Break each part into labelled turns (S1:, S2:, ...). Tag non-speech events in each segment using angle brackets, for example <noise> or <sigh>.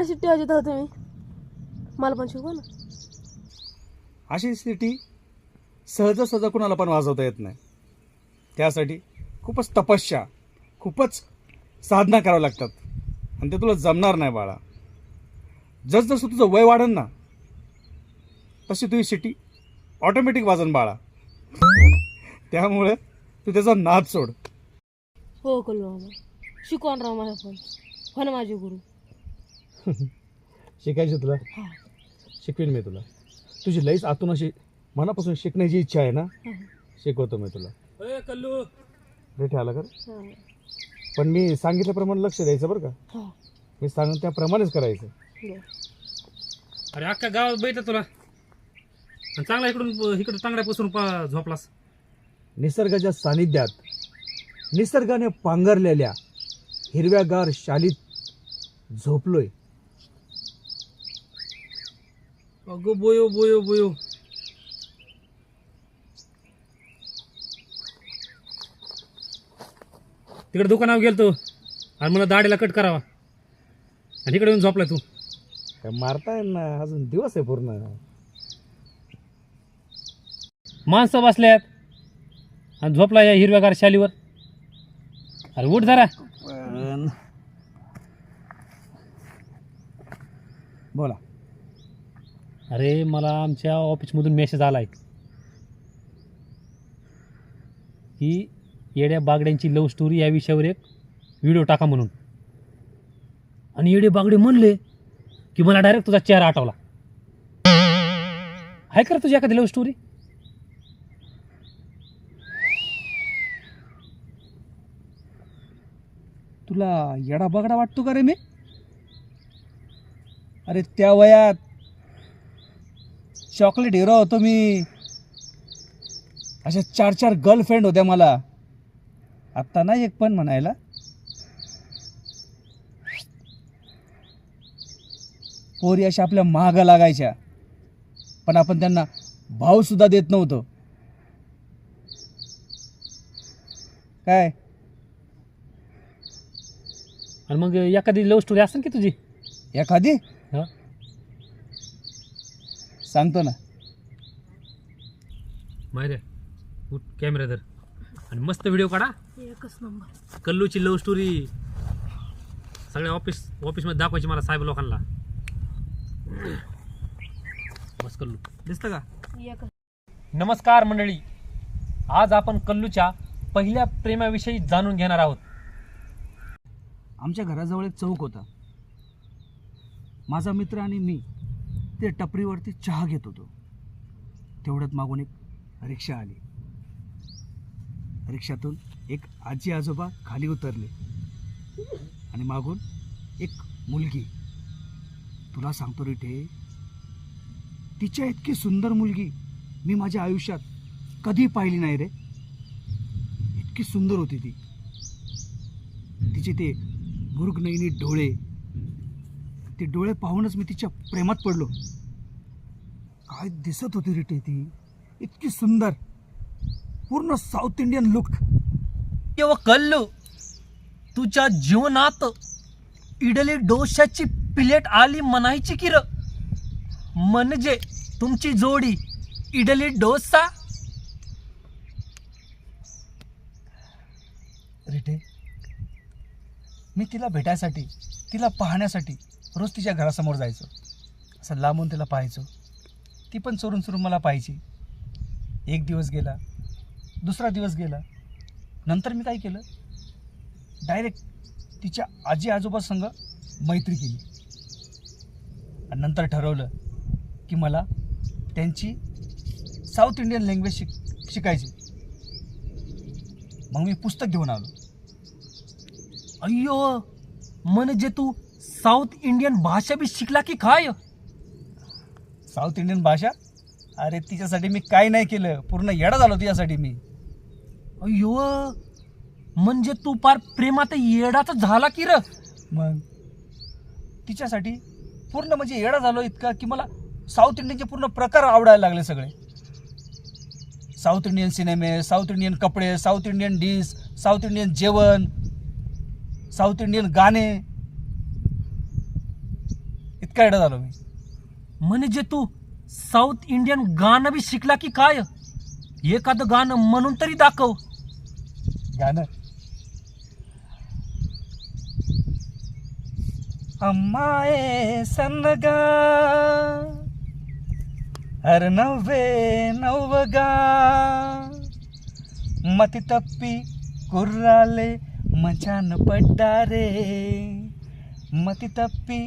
S1: भारी शिट्टी वाजत होते तुम्ही. मला पण शिकवा ना.
S2: अशी सिटी सहजासहजा कुणाला पण वाजवता येत नाही. त्यासाठी खूपच तपस्या खूपच साधना कराव्या लागतात. आणि ते तुला जमणार नाही बाळा. जसजसं तुझं वय वाढन ना तशी तुझी सिटी ऑटोमॅटिक वाजन बाळा. त्यामुळे तू त्याचा नाद सोड.
S1: हो कल्लू मामा शिकवा ना राव मला पण. हो माझे गुरु. <laughs>
S2: शिकायची तुला?
S1: हा.
S2: शिकवीन मी तुला. तुझी लईच आतून अशी मनापासून शिकण्याची इच्छा आहे ना. शिकवतो मी तुला.
S3: कल्लू.
S2: रेट आला कर
S1: हा.
S2: पण मी सांगितल्याप्रमाणे लक्ष द्यायचं बरं का?
S1: हा.
S2: मी सांग त्याप्रमाणेच करायचं.
S3: अरे अख्ख्या गावात बैठलं तुला. आणि चांगला इकडून इकडं तांगड्या पसरून पा झोपलास.
S2: निसर्गाच्या सानिध्यात निसर्गाने पांघरलेल्या हिरव्यागार शालीत झोपलोय.
S3: अगो बोयो बोयो बोयो. तिकडे दुकानावर गेलतो. आणि मला दाढीला कट करावा. आणि इकडे येऊन झोपलाय तू.
S2: काय मारताय ना अजून दिवस आहे पूर्ण.
S3: माणसं बसल्यात. आणि झोपला या हिरव्यागार शालीवर. अरे उठ जरा.
S2: पण बोला.
S3: अरे मला आमच्या ऑफिसमधून मेसेज आलाय. की येड्या बागड्यांची लव्ह स्टोरी या विषयावर एक व्हिडिओ टाका म्हणून. आणि येडे बागडे म्हणले की मला डायरेक्ट तुझा चेहरा आठवला. आहे का तुझी एखादी लव्ह स्टोरी
S2: तुला येडा बागडा वाटतो का रे मी? अरे त्या वयात चॉकलेट हिरो होतो मी. अशा चार चार गर्लफ्रेंड होत्या मला. आत्ता नाही एक पण म्हणायला. पोरी अशा आपल्या महागा लागायच्या. पण आपण त्यांना भाव सुद्धा देत नव्हतो. काय?
S3: आणि मग एखादी लव्ह स्टोरी असेल की तुझी?
S2: एखादी? सांगतो ना.
S3: माहिती आहे? उठ कॅमेरा धर. आणि मस्त व्हिडिओ काढा.
S1: एकच नंबर.
S3: कल्लूची लव्ह स्टोरी सगळ्या ऑफिस ऑफिसमध्ये दाखवायची मला साहेब लोकांना. बस कल्लू.
S2: दिसतं का?
S1: एकच.
S3: नमस्कार मंडळी. आज आपण कल्लूच्या पहिल्या प्रेमाविषयी जाणून घेणार आहोत.
S2: आमच्या घराजवळ एक चौक होता. माझा मित्र आणि मी ते टपरीवरती चहा घेत होतो. तेवढ्यात मागून एक रिक्षा आली. रिक्षातून एक आजी आजोबा खाली उतरले आणि मागून एक मुलगी. तुला सांगतो रिठे तिच्या इतकी सुंदर मुलगी मी माझ्या आयुष्यात कधी पाहिली नाही रे. इतकी सुंदर होती ती. तिचे ते मुरुगनयनी डोळे ते डोळे पाहूनच मी तिच्या प्रेमात पडलो. काय दिसत होती रिटे ती? इतकी सुंदर. पूर्ण साऊथ इंडियन लुक.
S4: तेव्हा कल्लो तुझ्या जीवनात इडली डोशाची प्लेट आली म्हणायची की र म्हणजे तुमची जोडी इडली डोसा?
S2: रिटे मी तिला भेटायसाठी तिला पाहण्यासाठी रोज तिच्या घरासमोर जायचो. असं लांबून तिला पाहायचो. ती पण चोरून चोरून मला पाहायची. एक दिवस गेला दुसरा दिवस गेला. नंतर मी काय केलं? डायरेक्ट तिच्या आजी आजोबा संग मैत्री केली. आणि नंतर ठरवलं की मला त्यांची साऊथ इंडियन लँग्वेज शिक शिकायची. मग मी पुस्तक घेऊन आलो.
S4: अय्यो म्हणजे तू साऊथ इंडियन भाषा बी शिकला की काय?
S2: साऊथ इंडियन भाषा? अरे तिच्यासाठी मी काय नाही केलं. पूर्ण येडा झालो तिच्यासाठी मी.
S4: अय्यो म्हणजे तू फार प्रेमात येडाचा झाला की र?
S2: मग? तिच्यासाठी पूर्ण म्हणजे येडा झालो इतका की मला साऊथ इंडियनचे पूर्ण प्रकार आवडायला लागले सगळे. साऊथ इंडियन सिनेमे साऊथ इंडियन कपडे south Indian dish south Indian जेवण साऊथ इंडियन गाणे. एक कायडा झालो मी.
S4: म्हणजे तू साऊथ इंडियन गाणं बी शिकला की काय? एखादं गाणं म्हणून तरी दाखव.
S2: गाणं?
S4: अम्माए सनगा हर नव्हे
S2: नवगा मती तप्पी कुर्राले मजान पड्डा रे मती तप्पी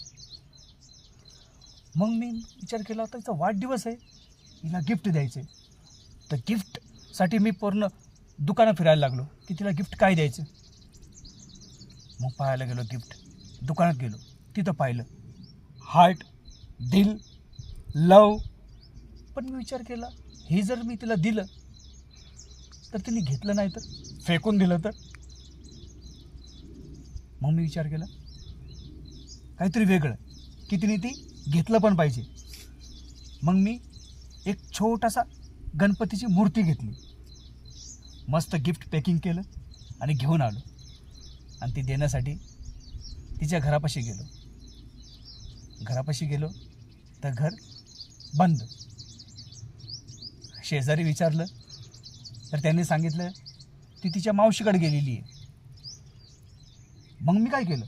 S2: मग मी विचार केला होता तिचा वाढदिवस आहे. तिला गिफ्ट द्यायचं आहे तर गिफ्टसाठी मी पूर्ण दुकानं फिरायला लागलो की तिला गिफ्ट काय द्यायचं? मग पाहायला गेलो गिफ्ट दुकानात गेलो. तिथं पाहिलं. हार्ट दिल लव पण मी विचार केला हे जर मी तिला दिलं तर तिने घेतलं नाही तर? फेकून दिलं तर? मग मी विचार केला काहीतरी वेगळं की तिने ती? घेतलं पण पाहिजे. मग मी एक छोटासा गणपतीची मूर्ती घेतली. मस्त गिफ्ट पॅकिंग केलं आणि घेऊन आलो. आणि ती देण्यासाठी तिच्या घरापाशी गेलो. घरापाशी गेलो तर घर बंद. शेजारी विचारलं तर त्यांनी सांगितलं ती तिच्या मावशीकडे गेलेली आहे. मग मी काय केलं?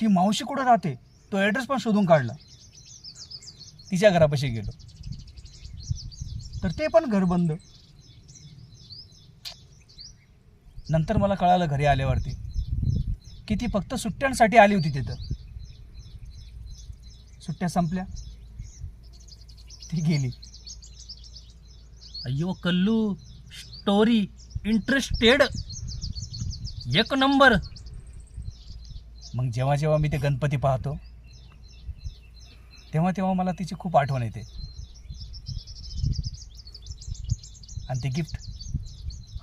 S2: ती मावशी कुठं राहते? तो ॲड्रेस पण शोधून काढला. तिच्या घरापाशी गेलो. तर ते पण घर बंद. नंतर मला कळालं घरी आल्यावरती की ती फक्त सुट्ट्यांसाठी आली होती तिथं. सुट्ट्या संपल्या. ती गेली.
S4: अय्यो कल्लू स्टोरी इंटरेस्टेड एक नंबर
S2: मग जेव्हा जेव्हा मी ते गणपती पाहतो तेव्हा तेव्हा मला तिची खूप आठवण येते. आणि ते गिफ्ट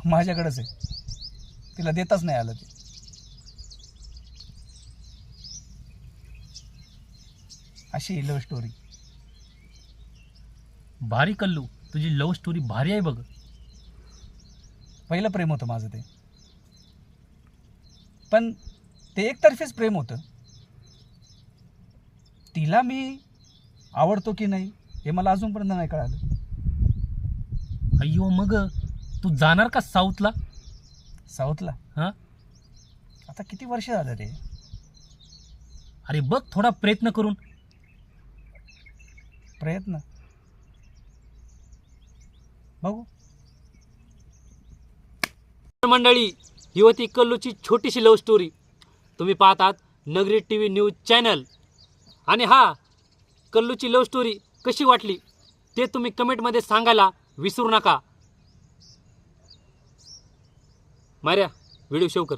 S2: माझ्याकडेच आहे. तिला देताच नाही आलं ते. अशी लव्ह स्टोरी
S4: भारी कल्लू तुझी लव्ह स्टोरी भारी आहे बघ.
S2: पहिलं प्रेम होतं माझं ते. पण ते एकतर्फीच प्रेम होतं. तिला मी आवडतो की नाही हे मला अजूनपर्यंत नाही कळालं.
S4: अय्यो मग तू जाणार का साऊथला?
S2: साऊथला?
S4: हा?
S2: आता किती वर्ष झालं रे?
S4: अरे बघ थोडा प्रयत्न करून.
S2: प्रयत्न? बघू.
S3: मंडळी ही होती कल्लूची छोटीशी लव्ह स्टोरी तुम्ही पाहतात नगरी टी व्ही न्यूज चॅनल. आणि हा कल्लूची लव्ह स्टोरी कशी वाटली ते तुम्ही कमेंटमध्ये सांगायला विसरू नका. मार्या व्हिडिओ शेव कर.